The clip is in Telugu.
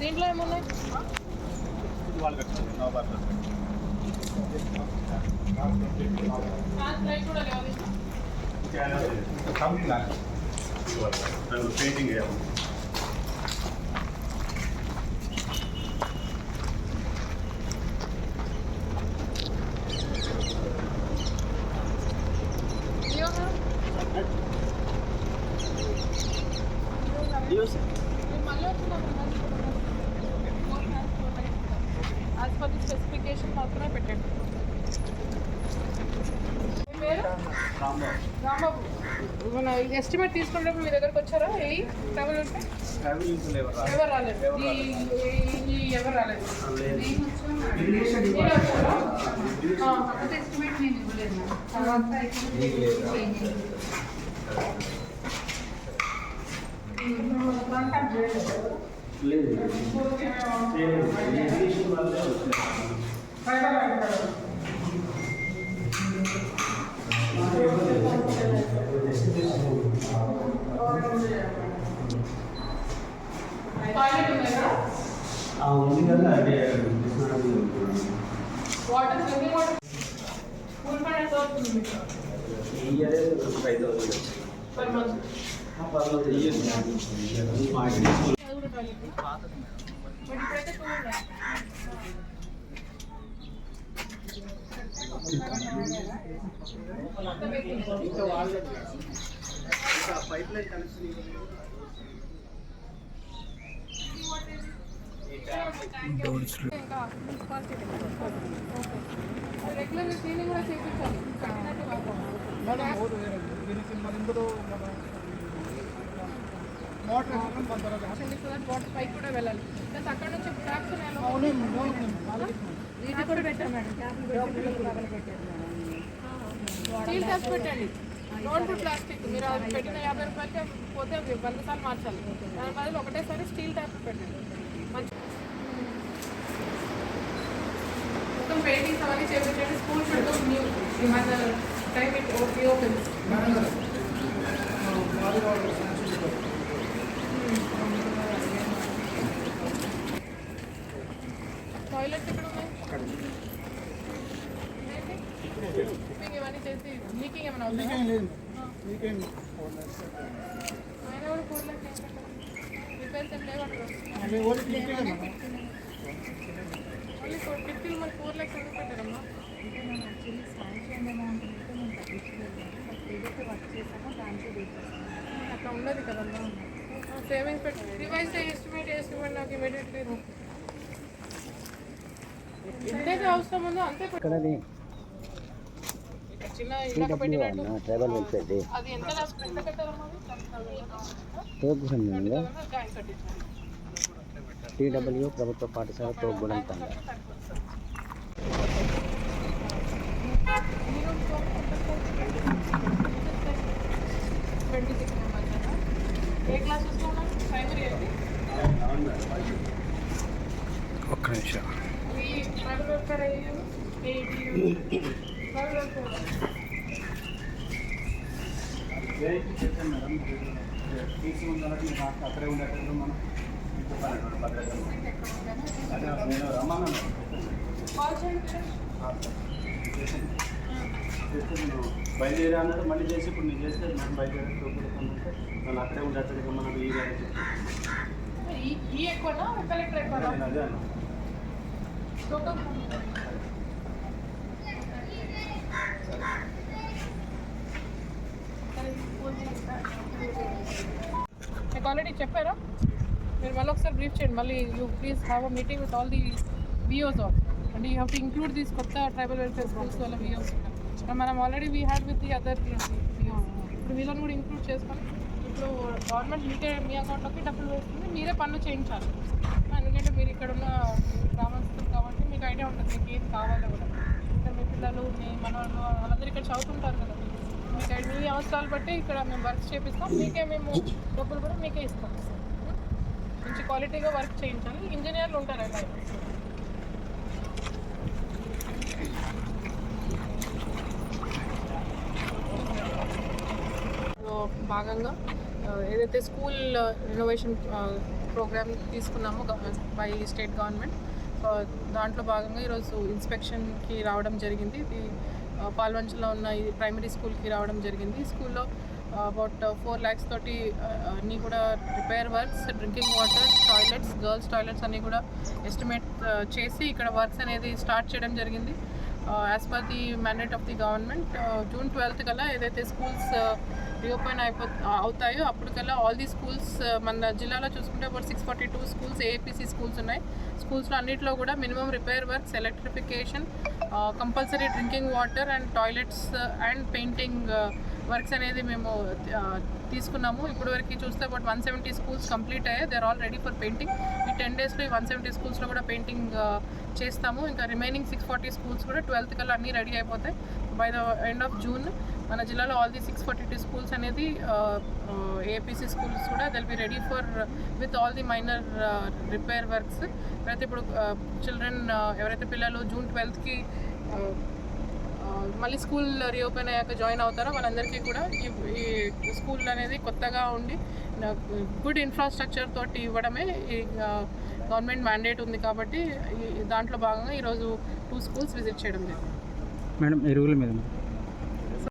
దీంట్లో ఏమున్నాయి ఇది వాళ్ళు కట్టారు నో బార్ ఫ్యాన్ ప్రైస్ కూడా లేవు పెయింటింగ్ వేయాలి యాజ్ రాంబాబు. మన ఎస్టిమేట్ తీసుకునేటప్పుడు మీ దగ్గరకు వచ్చారా? ఏ ట్రావెల్ ఉంటే ఎవరు రాలేదు. ఈ ఈ- ఈ ఎవరు రాలేదు? మీరే వచ్చారా? టాయిలెట్ ఉంది కదా ఉంది కదా అదే వాటర్ డ్రింకింగ్ వాటర్ కూల్ పని ఎంత అవుతుంది మీకు ఈ year five thousand per month పర్లేదు ఇయర్ మాకు అది కూడా టాయిలెట్ రెగ్యులర్ క్లీనింగ్ కూడా చేయించాలి దీనికి మన ఇందులో మోటార్ వాటర్ పైకి కూడా వెళ్ళాలి ప్లస్ అక్కడ నుంచి ట్రాప్స్ అవును కూడా మేడం స్టీల్ ట్యాప్స్ పెట్టండి డోంట్ ప్లాస్టిక్ మీరు పెట్టిన యాభై రూపాయలకి పోతే వంద సార్లు మార్చాలి దాని బదులు ఒకటేసారి స్టీల్ ట్యాప్ పెట్టండి మంచి మొత్తం పెయింటింగ్స్ అవన్నీ చేపించండి. స్కూల్ పెడతాం న్యూ ఈ మధ్య టైం ఇట్ శాంక్షన్ చేశారు. టాయిలెట్స్ ఎక్కడ ఉన్నాయి? ఏంటి? మీకు ఇవన్నీ చేసి లీకింగ్ ఏమైనా అవుతుందా. ఆయన కూడా ఏం పెట్టారు రిపేర్స్ ఏం లేవంటారు? మీ అట్లా ఉండదు కదమ్మా సేవింగ్స్ పెట్టి రివైజ్ ఎస్టిమేట్ ఎస్టిమేట్ నాకు ఇమీడియట్లీ ఎంతైతే అవసరం ఉందో అంతే పెట్టు. ఇక్కడది ఇక్కడ చిన్న ఇందాక పెట్టినట్టు. ట్రైబల్ వెల్ఫేర్ అది ఎంత టీడబ్ల్యూ ప్రభుత్వ పాఠశాల Thopugudem Thanda twenty six members ఏ క్లాసెస్లో ఉన్నాయి ప్రైమరీ అయితే ఒక్క నిమిషం ఈ ట్రైబల్ వెల్ఫేర్ అయ్యారు ట్రైబల్ వెల్ఫేర్ చేస్తాం మేడం తీసుకుందానికి మీకు అక్కడే ఉండేటట్టు మనం బయలుదేరి అన్నాడు మళ్ళీ చేసి ఇప్పుడు నేను చేస్తే మనం బయలుదేరి తోపుడుతుందంటే వాళ్ళు అక్కడే ఉండేటట్టుగా మనకు ఈ అదే అన్నా. టోటల్ మీకు ఆల్రెడీ చెప్పారా? మీరు మళ్ళీ ఒకసారి బ్రీఫ్ చేయండి. మళ్ళీ you please have a meeting with all the VOs of and you have to include these కొత్త ట్రైబల్ వెల్ఫేర్ స్కూల్స్ వల్ల విఓస్ మనం already we had with the other ఇప్పుడు వీళ్ళని కూడా ఇంక్లూడ్ చేసుకొని ఇప్పుడు గవర్నమెంట్ మీకే మీ అకౌంట్లోకి డబ్బులు వేస్తుంది. మీరే పనులు చేయించాలి. ఎందుకంటే మీరు ఇక్కడ ఉన్న గ్రామస్తులు కాబట్టి మీకు ఐడియా ఉంటుంది మీకు ఏం కావాలో కూడా. ఇక్కడ మీ పిల్లలు మీ మనవాళ్ళు వాళ్ళందరూ ఇక్కడ చదువుతుంటారు కదా. మీకు మీ అవసరాలు బట్టి ఇక్కడ మేము వర్క్ చేపిస్తాం. మీకే మేము డబ్బులు కూడా మీకే ఇస్తాం. మంచి క్వాలిటీగా వర్క్ చేయించాలి. ఇంజనీర్లు ఉంటారు అలా భాగంగా ఏదైతే స్కూల్ రినోవేషన్ ప్రోగ్రామ్ తీసుకున్నామో బై స్టేట్ గవర్నమెంట్ సో దాంట్లో భాగంగా ఈరోజు ఇన్స్పెక్షన్కి రావడం జరిగింది. ఇది పాల్వంచలో ఉన్న ఈ ప్రైమరీ స్కూల్కి రావడం జరిగింది. స్కూల్లో అబౌట్ ఫోర్ ల్యాక్స్ తోటి అన్ని అన్నీ కూడా repair works drinking water toilets girls toilets అన్నీ కూడా ఎస్టిమేట్ చేసి ఇక్కడ వర్క్స్ అనేది స్టార్ట్ చేయడం జరిగింది. As per the mandate of the government June twelfth కల్లా ఏదైతే స్కూల్స్ రీఓపెన్ అయిపో అవుతాయో అప్పటికల్లా ఆల్ ది స్కూల్స్ మన జిల్లాలో చూసుకుంటే ఒక six forty two schools APC schools ఉన్నాయి. స్కూల్స్లో అన్నింటిలో కూడా minimum repair works electrification compulsory drinking water and toilets and painting works అనేది మేము తీసుకున్నాము. ఇప్పుడు వరకు చూస్తే about one seventy schools complete అయ్యాయి. They are all ready for painting ఈ టెన్ డేస్లో ఈ వన్ సెవెంటీ స్కూల్స్లో కూడా పెయింటింగ్ చేస్తాము. ఇంకా రిమైనింగ్ సిక్స్ ఫార్టీ స్కూల్స్ కూడా ట్వెల్త్ కల్లా అన్నీ రెడీ అయిపోతాయి. By the end of June మన జిల్లాలో all the six forty two schools అనేది ఏపీసీ స్కూల్స్ కూడా they'll be ready for with all the minor repair works అయితే ఇప్పుడు చిల్డ్రన్ ఎవరైతే పిల్లలు జూన్ ట్వెల్త్కి మళ్ళీ స్కూల్ రీఓపెన్ అయ్యాక జాయిన్ అవుతారో? వాళ్ళందరికీ కూడా ఈ ఈ స్కూల్ అనేది కొత్తగా ఉండి గుడ్ ఇన్ఫ్రాస్ట్రక్చర్ తోటి ఇవ్వడమే ఈ గవర్నమెంట్ మ్యాండేట్ ఉంది కాబట్టి ఈ దాంట్లో భాగంగా ఈరోజు టూ స్కూల్స్ విజిట్ చేయడం జరిగింది. మేడం ఎరువుల మీద